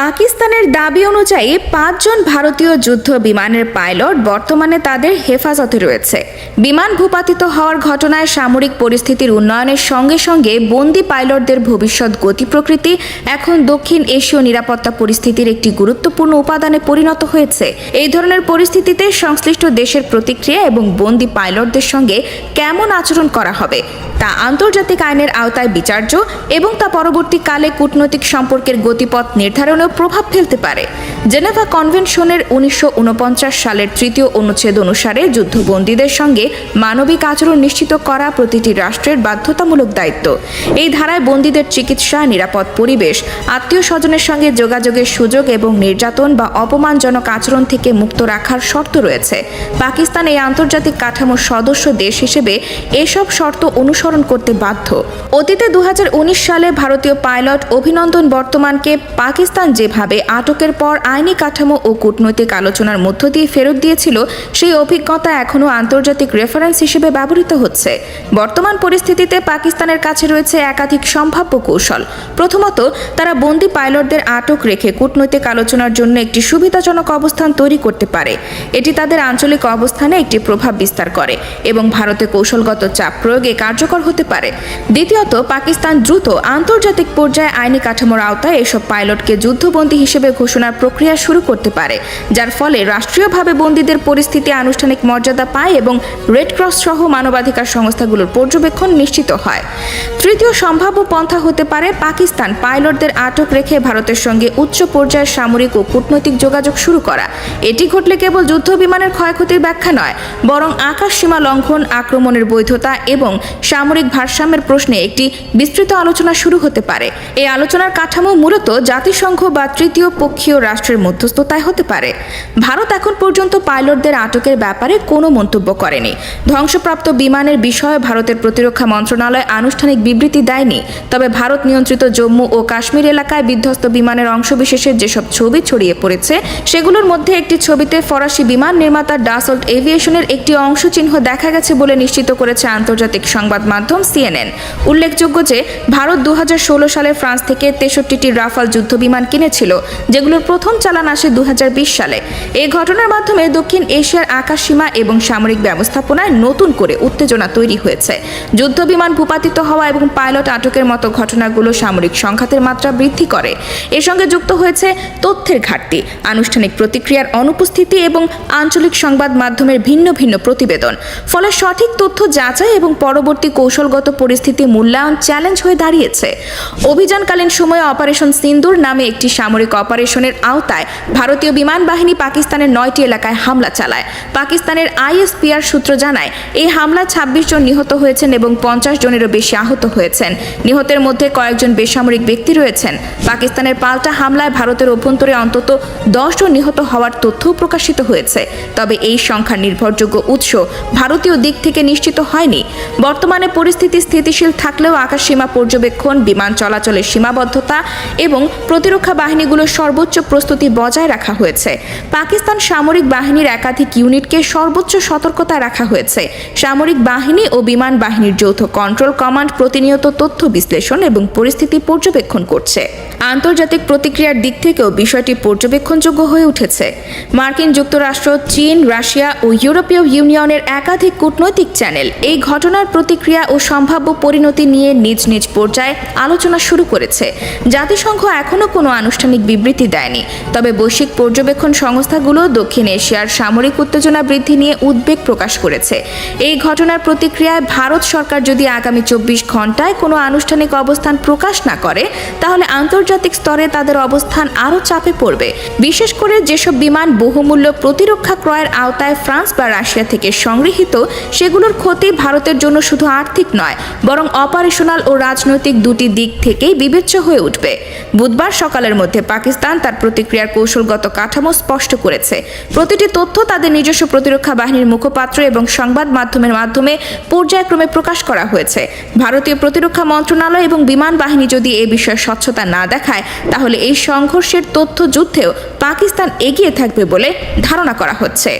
পাকিস্তানের দাবি অনুযায়ী পাঁচজন ভারতীয় যুদ্ধ বিমানের পাইলট বর্তমানে তাদের হেফাজতে রয়েছে। বিমান ভূপাতিত হওয়ার ঘটনায় সামরিক পরিস্থিতির উন্নয়নের সঙ্গে সঙ্গে বন্দি পাইলটদের ভবিষ্যৎ গতি প্রকৃতি এখন দক্ষিণ এশীয় নিরাপত্তা পরিস্থিতির একটি গুরুত্বপূর্ণ উপাদানে পরিণত হয়েছে। এই ধরনের পরিস্থিতিতে সংশ্লিষ্ট দেশের প্রতিক্রিয়া এবং বন্দি পাইলটদের সঙ্গে কেমন আচরণ করা হবে তা আন্তর্জাতিক আইনের আওতায় বিচার্য এবং তা পরবর্তীকালে কূটনৈতিক সম্পর্কের গতিপথ নির্ধারণেও প্রভাব ফেলতে পারে। জেনেভা কনভেনশনের উনিশশো উনপঞ্চাশ সালের তৃতীয় অনুচ্ছেদ অনুসারে যুদ্ধবন্দীদের সঙ্গে মানবিক আচরণ নিশ্চিত করা প্রতিটি রাষ্ট্রের বাধ্যতামূলক দায়িত্ব। এই ধারায় বন্দীদের চিকিৎসা, নিরাপদ পরিবেশ আত্মীয় স্বজনের সঙ্গে যোগাযোগের সুযোগ এবং নির্যাতন বা অপমানজনক আচরণ থেকে মুক্ত রাখার শর্ত রয়েছে। পাকিস্তান এই আন্তর্জাতিক কাঠামোর সদস্য দেশ হিসেবে এসব শর্ত অনুসরণ করতে বাধ্য। অতীতে দু হাজার উনিশ সালে ভারতীয় পাইলট অভিনন্দন বর্তমানকে পাকিস্তান যেভাবে আটকের পর আইনি কাঠামো ও কূটনৈতিক আলোচনার মধ্য দিয়ে ফেরত দিয়েছিল, সেই অভিজ্ঞতা এখনও আন্তর্জাতিক রেফারেন্স হিসেবে ব্যবহৃত হচ্ছে। বর্তমান পরিস্থিতিতে পাকিস্তানের কাছে রয়েছে একাধিক সম্ভাব্য কৌশল। প্রথমত, তারা বন্দি পাইলটদের আটক রেখে কূটনৈতিক আলোচনার জন্য একটি সুবিধাজনক অবস্থান তৈরি করতে পারে। এটি তাদের আঞ্চলিক অবস্থানে একটি প্রভাব বিস্তার করে এবং ভারতে কৌশলগত চাপ প্রয়োগে কার্যকর হতে পারে। দ্বিতীয়ত, পাকিস্তান দ্রুত আন্তর্জাতিক পর্যায়ে আইনি কাঠামোর আওতায় এসব পাইলটকে যুদ্ধবন্দী হিসেবে ঘোষণার প্রক্রিয়া শুরু করতে পারে, যার ফলে রাষ্ট্রীয়ভাবে বন্দীদের পরিস্থিতি আনুষ্ঠানিক মর্যাদা পায় এবং রেড ক্রস সহ মানবাধিকার সংস্থাগুলোর পর্যবেক্ষণ নিশ্চিত হয়। তৃতীয় সম্ভাব্য পন্থা হতে পারে পাকিস্তান। পাইলটদের আটক রেখে ভারতের সঙ্গে উচ্চ পর্যায়ের সামরিক ও কূটনৈতিক যোগাযোগ শুরু করা। এটি ঘটলে কেবল যুদ্ধ বিমানের ক্ষয়ক্ষতির ব্যাখ্যা নয়, বরং আকাশ সীমা লঙ্ঘন, আক্রমণের বৈধতা এবং সামরিক ভারসাম্যের প্রশ্নে একটি বিস্তৃত আলোচনা শুরু হতে পারে। এই আলোচনার কাঠামো মূলত জাতিসংঘ বা তৃতীয় পক্ষীয় রাষ্ট্রের মধ্যস্থতায় হতে পারে। ভারত এখন পর্যন্ত পাইলটদের আটকের ব্যাপারে কোনো মন্তব্য করেনি। ধ্বংসপ্রাপ্ত বিমানের বিষয়ে ভারতের প্রতিরক্ষা মন্ত্রণালয় আনুষ্ঠানিক বিবৃতি দেয়নি। তবে ভারত নিয়ন্ত্রিত জম্মু ও কাশ্মীর এলাকায় বিধ্বস্ত বিমানের অংশবিশেষের যেসব ছবি ছড়িয়ে পড়েছে, সেগুলোর মধ্যে একটি ছবিতে ফরাসি বিমান নির্মাতা ডাসল্ট এভিয়েশনের একটি অংশ চিহ্ন দেখা গেছে বলে নিশ্চিত করেছে আন্তর্জাতিক সংবাদ মাধ্যম সিএনএন। উল্লেখযোগ্য যে, ভারত দু হাজার ষোলো সালে ফ্রান্স থেকে তেষট্টিটি রাফাল যুদ্ধ বিমান কিনেছিল, যেগুলোর প্রথম চালান আসে দু হাজার বিশ সালে। এই ঘটনার মাধ্যমে দক্ষিণ এশিয়ার আকাশ সীমা এবং সামরিক ব্যবস্থাপনায় নতুন করে উত্তেজনা তৈরি হয়েছে। যুদ্ধ বিমান ভূপাতিত হওয়া এবং পাইলট আটকের মতো ঘটনাগুলো সামরিক সংঘাতের মাত্রা বৃদ্ধি করে। এর সঙ্গে যুক্ত হয়েছে তথ্যের ঘাটতি, আনুষ্ঠানিক প্রতিক্রিয়ার অনুপস্থিতি এবং আঞ্চলিক সংবাদ মাধ্যমের ভিন্ন ভিন্ন প্রতিবেদন। ফলে সঠিক তথ্য যাচাই এবং পরবর্তী কৌশলগত পরিস্থিতি মূল্যায়ন চ্যালেঞ্জ হয়ে দাঁড়িয়েছে। অভিযানকালীন সময়ে অপারেশন সিন্দুর নামে একটি সামরিক অপারেশনের আওতায় ভারতীয় বিমান বাহিনী পাকিস্তানের নয়টি এলাকায় হামলা চালায়। পাকিস্তানের আইএসপিআর সূত্র জানায়, এই হামলায় ছাব্বিশ জন নিহত হয়েছেন এবং পঞ্চাশ জনেরও বেশি আহত হয়েছেন। নিহতের মধ্যে কয়েকজন বেসামরিক ব্যক্তি রয়েছেন। পাকিস্তানের পাল্টা হামলায় ভারতের অভ্যন্তরে অন্তত দশ জন নিহত হওয়ার তথ্যও প্রকাশিত হয়েছে। তবে এই সংখ্যার নির্ভরযোগ্য উৎস ভারতীয় দিক থেকে নিশ্চিত হয়নি। বর্তমানে পরিস্থিতি স্থিতিশীল থাকলেও আকাশসীমা পর্যবেক্ষণ, বিমান চলাচলের সীমাবদ্ধতা এবং প্রতিরক্ষা বাহিনীগুলোর সর্বোচ্চ প্রস্তুতি বজায় রাখা হয়েছে। পাকিস্তান সামরিক বাহিনীর একাধিক ইউনিটকে সর্বোচ্চ সতর্কতা রাখা হয়েছে। সামরিক বাহিনী ও বিমান বাহিনীর যৌথ কন্ট্রোল কমান্ড প্রতিনিয়ত তথ্য বিশ্লেষণ এবং পরিস্থিতি পর্যবেক্ষণ করছে। আন্তর্জাতিক প্রতিক্রিয়ার দিক থেকেও বিষয়টি পর্যবেক্ষণযোগ্য হয়ে উঠেছে। মার্কিন যুক্তরাষ্ট্র, চীন, রাশিয়া ও ইউরোপীয় ইউনিয়নের একাধিক কূটনৈতিক চ্যানেল এই ঘটনার প্রতিক্রিয়া ও সম্ভাব্য পরিণতি নিয়ে নিজ নিজ পর্যায়ে আলোচনা শুরু করেছে। জাতিসংঘ এখনও কোনো আনুষ্ঠানিক বিবৃতি দেয়নি, তবে বৈশ্বিক পর্যবেক্ষণ সংস্থাগুলো দক্ষিণ এশিয়ার সামরিক উত্তেজনা বৃদ্ধি নিয়ে উদ্বেগ প্রকাশ করেছে। এই ঘটনার প্রতিক্রিয়ায় ভারত সরকার যদি আগামী চব্বিশ ঘন্টায় কোনো আনুষ্ঠানিক অবস্থান প্রকাশ না করে, তাহলে আন্তর্জাতিক স্তরে তাদের অবস্থান আরও চাপে পড়বে। বিশেষ করে যেসব বিমান বহুমূল্য প্রতিরক্ষা ক্রয়ের আওতায় ফ্রান্স বা রাশিয়া থেকে সংগৃহীত, সেগুলোর ক্ষতি ভারতের জন্য শুধু আর্থিক নয়, বরং অপারেশনাল ও রাজনৈতিক দুটি দিক থেকেই বিবেচ্য হয়ে উঠবে। বুধবার সকালের মধ্যে পাকিস্তান তার প্রতিক্রিয়ার কৌশলগত কাঠামো স্পষ্ট করেছে। প্রতিটি তথ্য তাদের নিজস্ব প্রতিরক্ষা বাহিনীর মুখপাত্র এবং সংবাদ মাধ্যমের মাধ্যমে পর্যায়ক্রমে প্রকাশ করা হয়েছে। ভারতীয় প্রতিরক্ষা মন্ত্রণালয় এবং বিমান বাহিনী যদি এ বিষয়ে স্বচ্ছতা না দেখায়। তাহলে এই সংঘর্ষের তথ্য যুদ্ধেও পাকিস্তান এগিয়ে থাকবে বলে ধারণা করা হচ্ছে।